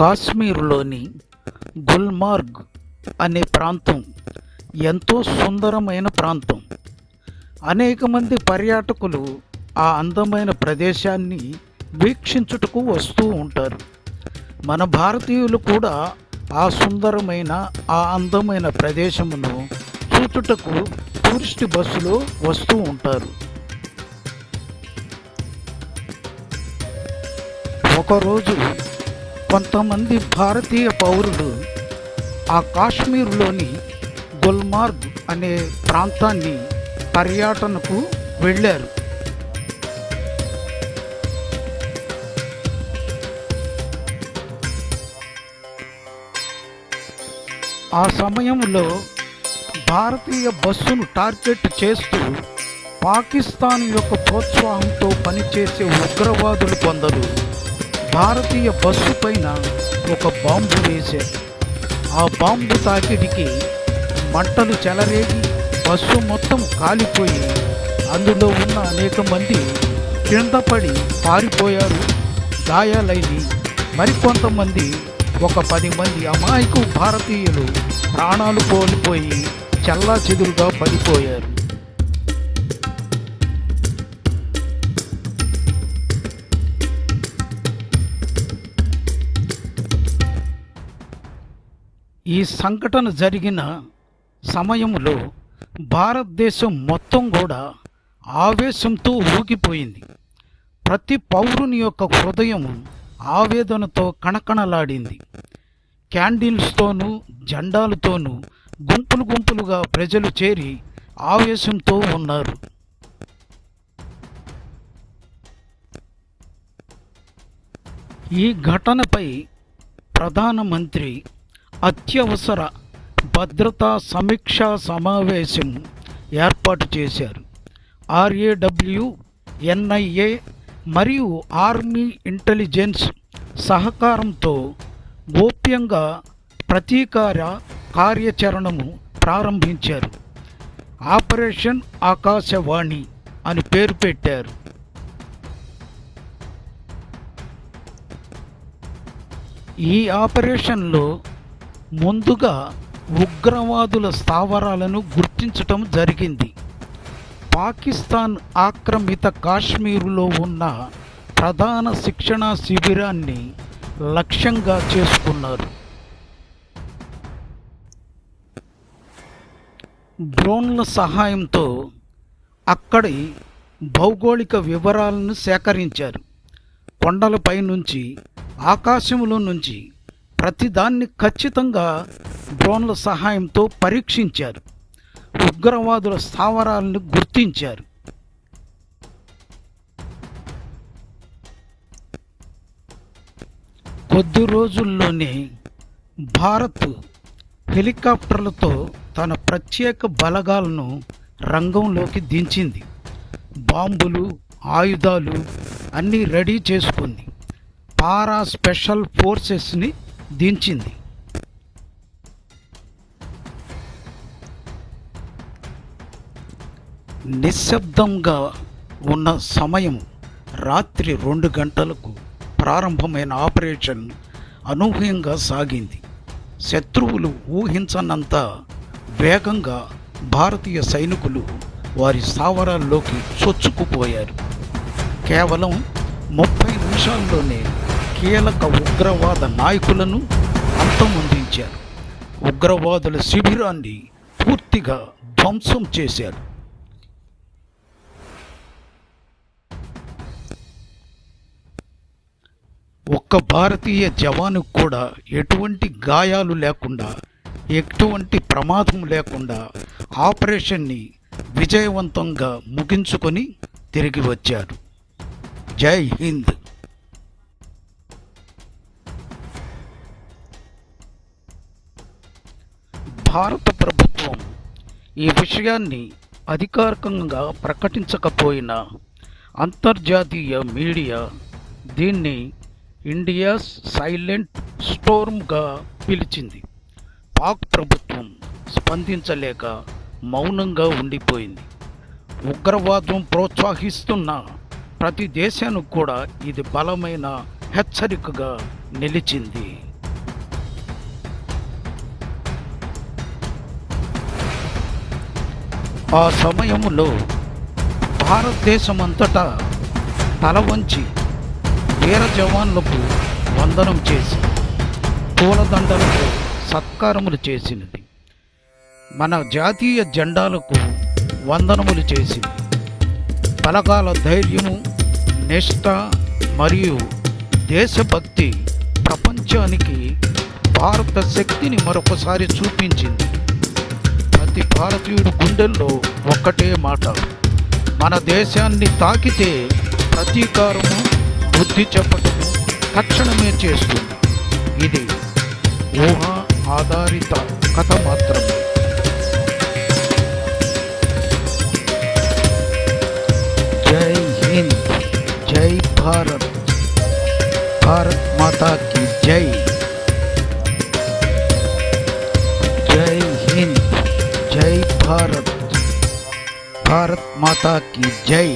కాశ్మీరులోని గుల్మార్గ్ అనే ప్రాంతం ఎంతో సుందరమైన ప్రాంతం. అనేక మంది పర్యాటకులు ఆ అందమైన ప్రదేశాన్ని వీక్షించుటకు వస్తూ ఉంటారు. మన భారతీయులు కూడా ఆ సుందరమైన ఆ అందమైన ప్రదేశమును చూచుటకు టూరిస్ట్ బస్సులో వస్తూ ఉంటారు. ఒకరోజు కొంతమంది భారతీయ పౌరులు ఆ కాశ్మీర్లోని గుల్మార్గ్ అనే ప్రాంతాన్ని పర్యటనకు వెళ్ళారు. ఆ సమయంలో భారతీయ బస్సును టార్గెట్ చేస్తూ పాకిస్తాన్ యొక్క ప్రోత్సాహంతో పనిచేసే ఉగ్రవాదులు కొందరు భారతీయ బస్సు పైన ఒక బాంబు వేశారు. ఆ బాంబు తాకిడికి మంటలు చెలరేగి బస్సు మొత్తం కాలిపోయి అందులో ఉన్న అనేక మంది కింద పడి పారిపోయారు. గాయాలైంది మరికొంతమంది ఒక పది మంది అమాయకు భారతీయులు ప్రాణాలు కోల్పోయి చల్లా చెదురుగా పడిపోయారు. ఈ సంఘటన జరిగిన సమయంలో భారతదేశం మొత్తం కూడా ఆవేశంతో ఊగిపోయింది. ప్రతి పౌరుని యొక్క హృదయం ఆవేదనతో కణకణలాడింది. క్యాండిల్స్తోనూ జెండాలతోనూ గుంపులు గుంపులుగా ప్రజలు చేరి ఆవేశంతో ఉన్నారు. ఈ ఘటనపై ప్రధానమంత్రి అత్యవసర భద్రతా సమీక్షా సమావేశం ఏర్పాటు చేశారు. ఆర్ఏడబ్ల్యూ ఎన్ఐఏ మరియు ఆర్మీ ఇంటెలిజెన్స్ సహకారంతో గోప్యంగా ప్రతీకార కార్యాచరణను ప్రారంభించారు. ఆపరేషన్ ఆకాశవాణి అని పేరు పెట్టారు. ఈ ఆపరేషన్లో ముందుగా ఉగ్రవాదుల స్థావరాలను గుర్తించటం జరిగింది. పాకిస్తాన్ ఆక్రమిత కాశ్మీరులో ఉన్న ప్రధాన శిక్షణా శిబిరాన్ని లక్ష్యంగా చేసుకున్నారు. డ్రోన్ల సహాయంతో అక్కడి భౌగోళిక వివరాలను సేకరించారు. కొండలపై నుంచి ఆకాశంలో నుంచి ప్రతిదాన్ని ఖచ్చితంగా డ్రోన్ల సహాయంతో పరీక్షించారు. ఉగ్రవాదుల స్థావరాలను గుర్తించారు. కొద్ది రోజుల్లోనే భారత్ హెలికాప్టర్లతో తన ప్రత్యేక బలగాలను రంగంలోకి దించింది. బాంబులు ఆయుధాలు అన్నీ రెడీ చేసుకుంది. పారా స్పెషల్ ఫోర్సెస్ని దించింది. నిశ్శబ్దంగా ఉన్న సమయం రాత్రి రెండు గంటలకు ప్రారంభమైన ఆపరేషన్ అనూహ్యంగా సాగింది. శత్రువులు ఊహించనంత వేగంగా భారతీయ సైనికులు వారి స్థావరాల్లోకి చొచ్చుకుపోయారు. కేవలం ముప్పై నిమిషాల్లోనే కీలక ఉగ్రవాద నాయకులను అంతమొందించారు. ఉగ్రవాదుల శిబిరాన్ని పూర్తిగా ధ్వంసం చేశారు. ఒక్క భారతీయ జవాను కూడా ఎటువంటి గాయాలు లేకుండా ఎటువంటి ప్రమాదం లేకుండా ఆపరేషన్ని విజయవంతంగా ముగించుకొని తిరిగి వచ్చారు. జై హింద్. భారత ప్రభుత్వం ఈ విషయాన్ని అధికారికంగా ప్రకటించకపోయినా అంతర్జాతీయ మీడియా దీన్ని ఇండియాస్ సైలెంట్ స్టోర్మ్గా పిలిచింది. పాక్ ప్రభుత్వం స్పందించలేక మౌనంగా ఉండిపోయింది. ఉగ్రవాదం ప్రోత్సహిస్తున్న ప్రతి దేశానికి కూడా ఇది బలమైన హెచ్చరికగా నిలిచింది. ఆ సమయంలో భారతదేశమంతటా తల వంచి వీర జవాన్లకు వందనం చేసి పూలదండలకు సత్కారములు చేసినది. మన జాతీయ జెండాలకు వందనములు చేసింది బలగాల ధైర్యము నిష్ట మరియు దేశభక్తి ప్రపంచానికి భారత శక్తిని మరొకసారి చూపించింది. ప్రతి భారతీయుడు గుండెల్లో ఒక్కటే మాట. మన దేశాన్ని తాకితే ప్రతీకారము బుద్ధి చెప్పటము తక్షణమే చేస్తుంది. ఇది ఊహ ఆధారిత కథ మాత్రమే. హింద్ జై భారత్ భారత్ మాతా की జై